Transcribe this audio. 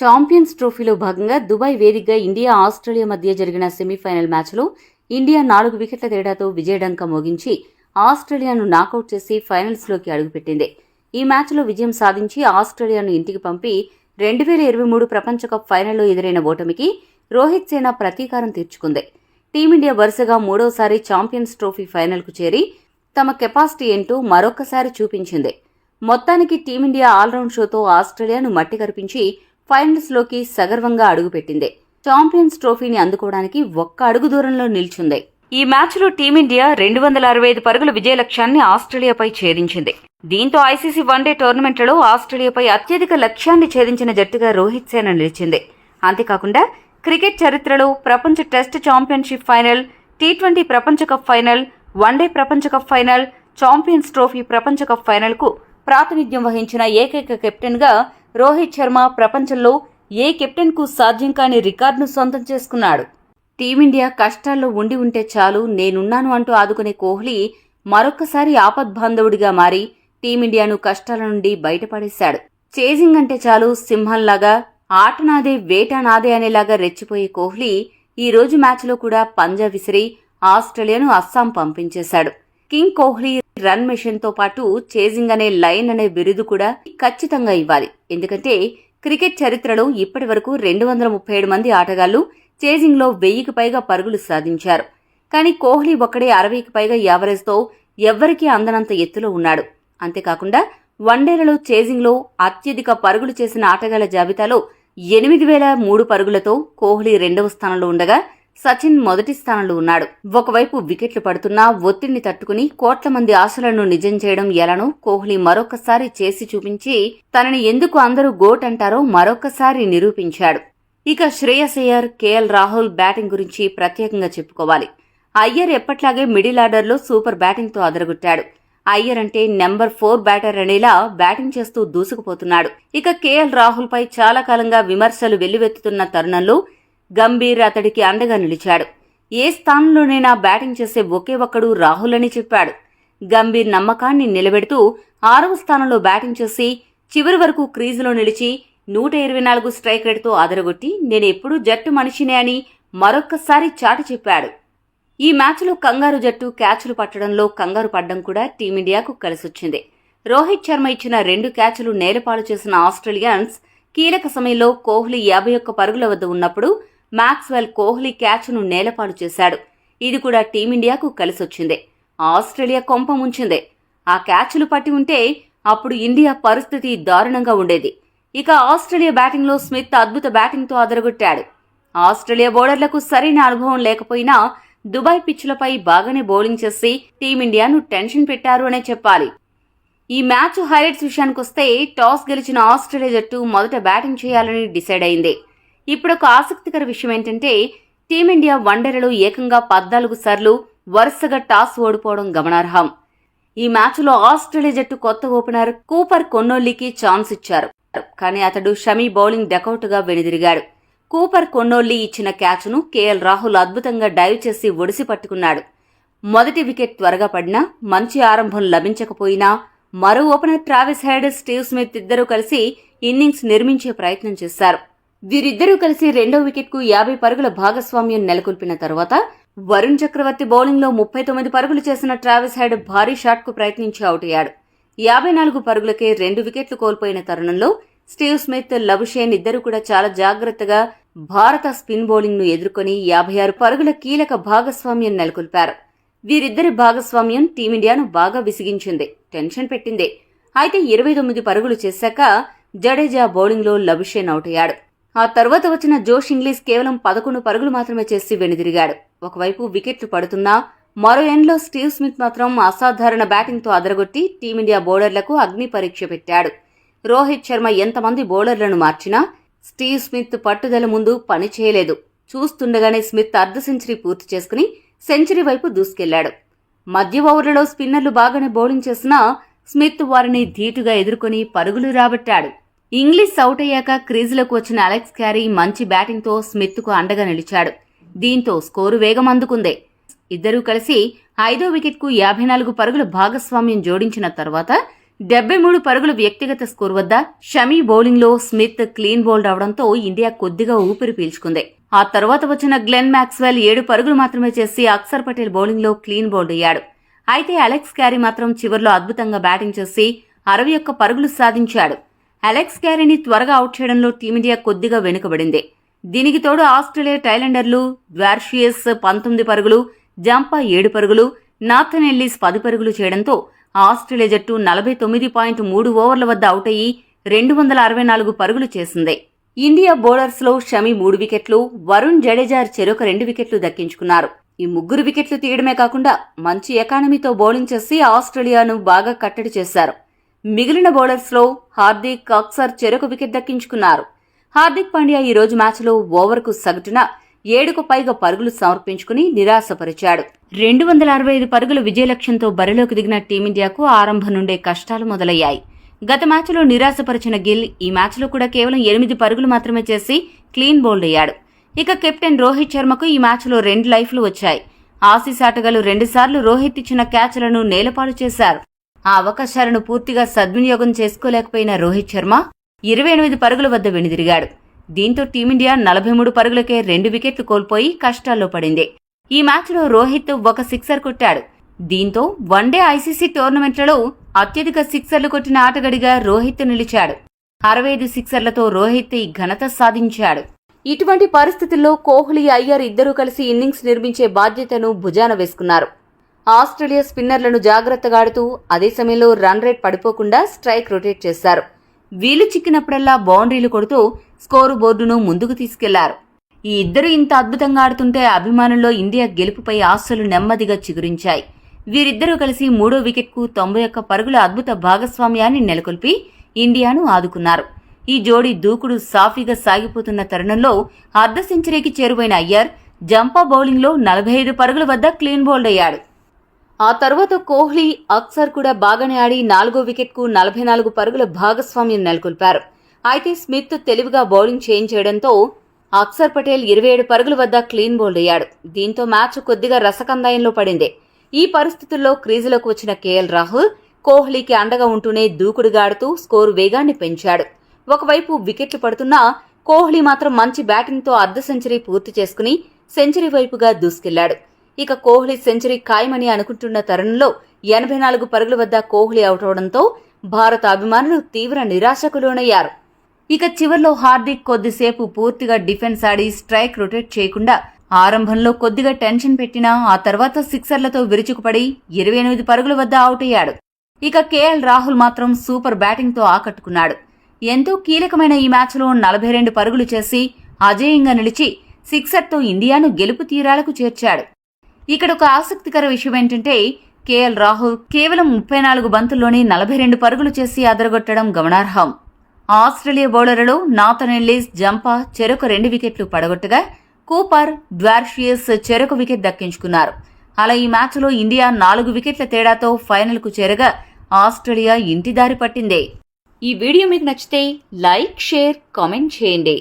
Champions ట్రోఫీలో భాగంగా Dubai వేదికగా ఇండియా ఆస్ట్రేలియా మధ్య జరిగిన సెమీఫైనల్ మ్యాచ్లో ఇండియా నాలుగు వికెట్ల తేడాతో విజయడంక మోగించి ఆస్ట్రేలియాను నాకౌట్ చేసి ఫైనల్స్లోకి అడుగుపెట్టింది. ఈ మ్యాచ్లో విజయం సాధించి ఆస్ట్రేలియాను ఇంటికి పంపి రెండు వేల ఇరవై మూడు ప్రపంచ కప్ ఫైనల్లో ఎదురైన ఓటమికి రోహిత్ సేన ప్రతీకారం తీర్చుకుంది. టీమిండియా వరుసగా మూడోసారి ఛాంపియన్స్ ట్రోఫీ ఫైనల్కు చేరి తమ కెపాసిటీ ఏంటో మరొకసారి చూపించింది. మొత్తానికి టీమిండియా ఆల్రౌండ్ షోతో ఆస్ట్రేలియాను మట్టి కరిపించి ఫైనల్స్లోకి సగర్వంగా అడుగుపెట్టింది. ఛాంపియన్స్ ట్రోఫీని అందుకోవడానికి ఒక్క అడుగు దూరంలో నిల్చుంది. ఈ మ్యాచ్లో టీమిండియా రెండు వందల అరవై ఐదు పరుగుల విజయ లక్ష్యాన్ని ఆస్ట్రేలియాపై ఛేదించింది. దీంతో ఐసీసీ వన్డే టోర్నమెంట్లలో ఆస్ట్రేలియాపై అత్యధిక లక్ష్యాన్ని ఛేదించిన జట్టుగా రోహిత్ సేన నిలిచింది. అంతేకాకుండా క్రికెట్ చరిత్రలో ప్రపంచ test championship final T twenty ప్రపంచ కప్ ఫైనల్ వన్డే ప్రపంచ కప్ ఫైనల్ ఛాంపియన్స్ ట్రోఫీ ప్రపంచ కప్ ఫైనల్కు ప్రాతినిధ్యం వహించిన ఏకైక కెప్టెన్గా రోహిత్ శర్మ ప్రపంచంలో ఏ కెప్టెన్కు సాధ్యం కాని రికార్డును సొంతం చేసుకున్నాడు. టీమిండియా కష్టాల్లో ఉండి ఉంటే చాలు నేనున్నాను అంటూ ఆదుకునే కోహ్లీ మరొక్కసారి ఆపద్బాంధవుడిగా మారి టీమిండియాను కష్టాల నుండి బయటపడేశాడు. చేజింగ్ అంటే చాలు సింహంలాగా ఆట నాదే వేట నాదే అనేలాగా రెచ్చిపోయే కోహ్లీ ఈ రోజు మ్యాచ్లో కూడా పంజా విసిరి ఆస్ట్రేలియాను అస్సాం పంపించేశాడు. కింగ్ కోహ్లీ రన్ మిషన్తో పాటు చేజింగ్ అనే లైన్ అనే బిరుదు కూడా ఖచ్చితంగా ఇవ్వాలి. ఎందుకంటే క్రికెట్ చరిత్రలో ఇప్పటి వరకు రెండు వందల ముప్పై ఏడు మంది ఆటగాళ్ళు చేజింగ్లో వెయ్యికి పైగా పరుగులు సాధించారు. కానీ కోహ్లీ ఒక్కడే అరవైకి పైగా యావరేజ్తో ఎవ్వరికీ అందనంత ఎత్తులో ఉన్నాడు. అంతేకాకుండా వన్డేలలో చేజింగ్లో అత్యధిక పరుగులు చేసిన ఆటగాళ్ళ జాబితాలో ఎనిమిది వేల మూడు పరుగులతో కోహ్లీ రెండవ స్థానంలో ఉండగా సచిన్ మొదటి స్థానంలో ఉన్నాడు. ఒకవైపు వికెట్లు పడుతున్నా ఒత్తిడిని తట్టుకుని కోట్ల మంది ఆశలను నిజం చేయడం ఎలానో కోహ్లీ మరొకసారి చేసి చూపించి తనని ఎందుకు అందరూ గోట్ అంటారో మరొకసారి నిరూపించాడు. ఇక శ్రేయస్ అయ్యర్ కేఎల్ రాహుల్ బ్యాటింగ్ గురించి ప్రత్యేకంగా చెప్పుకోవాలి. అయ్యర్ ఎప్పట్లాగే మిడిల్ ఆర్డర్లో సూపర్ బ్యాటింగ్తో అదరగొట్టాడు. అయ్యర్ అంటే నెంబర్ ఫోర్ బ్యాటర్ అనేలా బ్యాటింగ్ చేస్తూ దూసుకుపోతున్నాడు. ఇక కేఎల్ రాహుల్ పై చాలా కాలంగా విమర్శలు వెల్లువెత్తుతున్న తరుణంలో గంభీర్ అతడికి అండగా నిలిచాడు. ఏ స్థానంలోనైనా బ్యాటింగ్ చేసే ఒకే ఒక్కడు రాహుల్ అని చెప్పాడు. గంభీర్ నమ్మకాన్ని నిలబెడుతూ ఆరవ స్థానంలో బ్యాటింగ్ చేసి చివరి వరకు క్రీజులో నిలిచి నూట ఇరవై నాలుగు స్ట్రైక్ రేట్తో అదరగొట్టి నేనెప్పుడూ జట్టు మనిషినే అని మరొక్కసారి చాటి చెప్పాడు. ఈ మ్యాచ్లో కంగారు జట్టు క్యాచ్లు పట్టడంలో కంగారు పడ్డం కూడా టీమిండియాకు కలిసొచ్చింది. రోహిత్ శర్మ ఇచ్చిన రెండు క్యాచ్లు నేలపాలు చేసిన ఆస్ట్రేలియన్స్ కీలక సమయంలో కోహ్లీ యాభై ఒక్క పరుగుల వద్ద ఉన్నప్పుడు మ్యాక్స్వెల్ కోహ్లీ క్యాచ్ను నేలపాలు చేశాడు. ఇది కూడా టీమిండియాకు కలిసొచ్చిందే. ఆస్ట్రేలియా కొంప ముంచిందే. ఆ క్యాచ్లు పట్టి ఉంటే అప్పుడు ఇండియా పరిస్థితి దారుణంగా ఉండేది. ఇక ఆస్ట్రేలియా బ్యాటింగ్లో స్మిత్ అద్భుత బ్యాటింగ్తో అదరగొట్టాడు. ఆస్ట్రేలియా బౌలర్లకు సరైన అనుభవం లేకపోయినా దుబాయ్ పిచ్లపై బాగానే బౌలింగ్ చేసి టీమిండియాను టెన్షన్ పెట్టారు అనే చెప్పాలి. ఈ మ్యాచ్ హైలైట్స్ విషయానికొస్తే టాస్ గెలిచిన ఆస్ట్రేలియా జట్టు మొదట బ్యాటింగ్ చేయాలని డిసైడ్ అయింది. ఇప్పుడు ఒక ఆసక్తికర విషయం ఏంటంటే టీమిండియా వన్డేలలో ఏకంగా పద్నాలుగు సార్లు వరుసగా టాస్ ఓడిపోవడం గమనార్హం. ఈ మ్యాచ్లో ఆస్ట్రేలియా జట్టు కొత్త ఓపెనర్ కూపర్ కొన్నోల్లికి ఛాన్స్ ఇచ్చారు. కానీ అతడు షమీ బౌలింగ్ డకౌట్గా వెనుదిరిగాడు. కూపర్ కొన్నోల్లి ఇచ్చిన క్యాచ్ను కేఎల్ రాహుల్ అద్భుతంగా డైవ్ చేసి ఒడిసి పట్టుకున్నాడు. మొదటి వికెట్ త్వరగా పడినా మంచి ఆరంభం లభించకపోయినా మరో opener Travis Head Steve Smith ఇద్దరూ కలిసి ఇన్నింగ్స్ నిర్మించే ప్రయత్నం చేశారు. వీరిద్దరూ కలిసి రెండో వికెట్కు యాభై పరుగుల భాగస్వామ్యం నెలకొల్పిన తర్వాత వరుణ్ చక్రవర్తి బౌలింగ్లో ముప్పై తొమ్మిది పరుగులు చేసిన ట్రావిస్ హెడ్ భారీ షాట్కు ప్రయత్నించి అవుట్ అయ్యాడు. యాభై నాలుగు పరుగులకే రెండు వికెట్లు కోల్పోయిన తరుణంలో స్టీవ్ స్మిత్ లబుషేన్ ఇద్దరు కూడా చాలా జాగ్రత్తగా భారత స్పిన్ బౌలింగ్ను ఎదుర్కొని యాభై ఆరు పరుగుల కీలక భాగస్వామ్యం నెలకొల్పారు. వీరిద్దరి భాగస్వామ్యం టీమిండియాను బాగా విసిగించింది టెన్షన్ పెట్టింది. అయితే ఇరవై తొమ్మిది పరుగులు చేశాక జడేజా బౌలింగ్లో లబుషేన్ అవుట్ అయ్యాడు. ఆ తర్వాత వచ్చిన జోష్ ఇంగ్లీష్ కేవలం పదకొండు పరుగులు మాత్రమే చేసి వెనుదిరిగాడు. ఒకవైపు వికెట్లు పడుతున్నా మరో ఎండ్లో స్టీవ్ స్మిత్ మాత్రం అసాధారణ బ్యాటింగ్తో అదరగొట్టి టీమిండియా బౌలర్లకు అగ్ని పరీక్ష పెట్టాడు. రోహిత్ శర్మ ఎంతమంది బౌలర్లను మార్చినా స్టీవ్ స్మిత్ పట్టుదల ముందు పని చేయలేదు. చూస్తుండగానే స్మిత్ అర్ధ సెంచరీ పూర్తి చేసుకుని సెంచరీ వైపు దూసుకెళ్ళాడు. మధ్య ఓవర్లలో స్పిన్నర్లు బాగానే బౌలింగ్ చేసినా స్మిత్ వారిని ధీటుగా ఎదుర్కొని పరుగులు రాబట్టాడు. ఇంగ్లీష్ అవుట్ అయ్యాక క్రీజులకు వచ్చిన అలెక్స్ క్యారీ మంచి బ్యాటింగ్తో స్మిత్కు అండగా నిలిచాడు. దీంతో స్కోరు వేగం అందుకుంది. ఇద్దరూ కలిసి ఐదో వికెట్కు యాభై నాలుగు పరుగుల భాగస్వామ్యం జోడించిన తర్వాత డెబ్బై మూడు పరుగుల వ్యక్తిగత స్కోర్ వద్ద షమీ బౌలింగ్లో స్మిత్ క్లీన్ బౌల్డ్ అవడంతో ఇండియా కొద్దిగా ఊపిరి పీల్చుకుంది. ఆ తర్వాత వచ్చిన గ్లెన్ మ్యాక్స్వెల్ ఏడు పరుగులు మాత్రమే చేసి అక్సర్ పటేల్ బౌలింగ్లో క్లీన్ బౌల్డ్ అయ్యాడు. అయితే అలెక్స్ క్యారీ మాత్రం చివర్లో అద్భుతంగా బ్యాటింగ్ చేసి అరవై ఒక్క పరుగులు సాధించాడు. అలెక్స్ క్యారీని త్వరగా అవుట్ చేయడంలో టీమిండియా కొద్దిగా వెనుకబడింది. దీనికి తోడు ఆస్ట్రేలియా టైలెండర్లు ద్వార్షియస్ పంతొమ్మిది పరుగులు జంపా ఏడు పరుగులు నాథన్ ఎల్లీస్ పది పరుగులు చేయడంతో ఆస్ట్రేలియా జట్టు నలభై తొమ్మిది పాయింట్ మూడు ఓవర్ల వద్ద అవుట్ అయ్యి రెండు వందల అరవై నాలుగు పరుగులు చేసింది. ఇండియా బౌలర్స్లో షమి మూడు వికెట్లు వరుణ్ జడేజార్ చెరొక రెండు వికెట్లు దక్కించుకున్నారు. ఈ ముగ్గురు వికెట్లు తీయడమే కాకుండా మంచి ఎకానమీతో బౌలింగ్ చేసి ఆస్ట్రేలియాను బాగా కట్టడి చేశారు. మిగిలిన బౌలర్స్లో హార్దిక్ అక్సర్ చెరకు వికెట్ దక్కించుకున్నారు. హార్దిక్ పాండ్యా ఈ రోజు మ్యాచ్లో ఓవర్కు సగటున ఏడుకు పైగా పరుగులు సమర్పించుకుని నిరాశపరిచాడు. రెండు వందల అరవై ఐదు పరుగుల విజయ లక్ష్యంతో బరిలోకి దిగిన టీమిండియాకు ఆరంభం నుండే కష్టాలు మొదలయ్యాయి. గత మ్యాచ్లో నిరాశపరిచిన గిల్ ఈ మ్యాచ్లో కూడా కేవలం ఎనిమిది పరుగులు మాత్రమే చేసి క్లీన్ బౌల్డ్ అయ్యాడు. ఇక కెప్టెన్ రోహిత్ శర్మకు ఈ మ్యాచ్లో రెండు లైఫ్లు వచ్చాయి. ఆసీస్ ఆటగాళ్ళు రెండుసార్లు రోహిత్ ఇచ్చిన క్యాచ్లను నేలపాలు చేశారు. ఆ అవకాశాలను పూర్తిగా సద్వినియోగం చేసుకోలేకపోయిన రోహిత్ శర్మ ఇరవై ఎనిమిది పరుగుల వద్ద వెనుదిరిగాడు. దీంతో టీమిండియా నలభై మూడు పరుగులకే రెండు వికెట్లు కోల్పోయి కష్టాల్లో పడింది. ఈ మ్యాచ్లో రోహిత్ ఒక సిక్సర్ కొట్టాడు. దీంతో వన్డే ఐసీసీ టోర్నమెంట్లలో అత్యధిక సిక్సర్లు కొట్టిన ఆటగాడిగా రోహిత్ నిలిచాడు. అరవై ఐదు సిక్సర్లతో రోహిత్ ఈ ఘనత సాధించాడు. ఇటువంటి పరిస్థితుల్లో కోహ్లీ అయ్యర్ ఇద్దరూ కలిసి ఇన్నింగ్స్ నిర్మించే బాధ్యతను భుజాన వేసుకున్నారు. ఆస్ట్రేలియా స్పిన్నర్లను జాగ్రత్తగా ఆడుతూ అదే సమయంలో రన్ రేట్ పడిపోకుండా స్ట్రైక్ రొటేట్ చేశారు. వీలు చిక్కినప్పుడల్లా బౌండరీలు కొడుతూ స్కోరు బోర్డును ముందుకు తీసుకెళ్ళారు. ఈ ఇద్దరు ఇంత అద్భుతంగా ఆడుతుంటే అభిమానుల్లో ఇండియా గెలుపుపై ఆశలు నెమ్మదిగా చిగురించాయి. వీరిద్దరూ కలిసి మూడో వికెట్కు తొంభై ఒక్క పరుగుల అద్భుత భాగస్వామ్యాన్ని నెలకొల్పి ఇండియాను ఆదుకున్నారు. ఈ జోడీ దూకుడు సాఫీగా సాగిపోతున్న తరుణంలో అర్ధ సెంచరీకి చేరువైన అయ్యర్ జంపా బౌలింగ్లో నలభై ఐదు పరుగుల వద్ద క్లీన్ బౌల్డ్ అయ్యాడు. ఆ తర్వాత కోహ్లీ అక్సర్ కూడా బాగానే ఆడి నాలుగో వికెట్కు నలభై నాలుగు పరుగుల భాగస్వామ్యం నెలకొల్పారు. అయితే స్మిత్ తెలివిగా బౌలింగ్ చేంజ్ చేయడంతో అక్సర్ పటేల్ ఇరవై ఏడు పరుగుల వద్ద క్లీన్ బౌల్డ్ అయ్యాడు. దీంతో మ్యాచ్ కొద్దిగా రసకందాయంలో పడింది. ఈ పరిస్థితుల్లో క్రీజులోకి వచ్చిన కేఎల్ రాహుల్ కోహ్లీకి అండగా ఉంటూనే దూకుడుగాడుతూ స్కోరు వేగాన్ని పెంచాడు. ఒకవైపు వికెట్లు పడుతున్నా కోహ్లీ మాత్రం మంచి బ్యాటింగ్తో అర్ధ సెంచరీ పూర్తి చేసుకుని సెంచరీ వైపుగా దూసుకెళ్ళాడు. ఇక కోహ్లీ సెంచరీ ఖాయమని అనుకుంటున్న తరుణంలో ఎనభై నాలుగు పరుగుల వద్ద కోహ్లీ అవుట్ అవడంతో భారత అభిమానులు తీవ్ర నిరాశకు లోనయ్యారు ఇక చివర్లో హార్దిక్ కొద్దిసేపు పూర్తిగా డిఫెన్స్ ఆడి స్ట్రైక్ రొటేట్ చేయకుండా ఆరంభంలో కొద్దిగా టెన్షన్ పెట్టినా ఆ తర్వాత సిక్సర్లతో విరుచుకుపడి ఇరవై ఎనిమిది పరుగుల వద్ద అవుట్ అయ్యాడు. ఇక కేఎల్ రాహుల్ మాత్రం సూపర్ బ్యాటింగ్తో ఆకట్టుకున్నాడు. ఎంతో కీలకమైన ఈ మ్యాచ్లో నలభై రెండు పరుగులు చేసి అజేయంగా నిలిచి సిక్సర్తో ఇండియాను గెలుపు తీరాలకు చేర్చాడు. ఇక్కడ ఒక ఆసక్తికర విషయం ఏంటంటే కేఎల్ రాహుల్ కేవలం ముప్పై నాలుగు బంతుల్లోనే నలభై రెండు పరుగులు చేసి అదరగొట్టడం గమనార్హం. ఆస్ట్రేలియా బౌలర్లలో నాథన్ ఎల్లీస్ జంపా చెరొక రెండు వికెట్లు పడగొట్టగా కూపర్ డ్వార్షియస్ చెరొక వికెట్ దక్కించుకున్నారు. అలా ఈ మ్యాచ్లో ఇండియా నాలుగు వికెట్ల తేడాతో ఫైనల్కు చేరగా ఆస్ట్రేలియా ఇంటి దారి పట్టిందే. ఈ వీడియో మీకు నచ్చితే లైక్ షేర్ కామెంట్ చేయండి.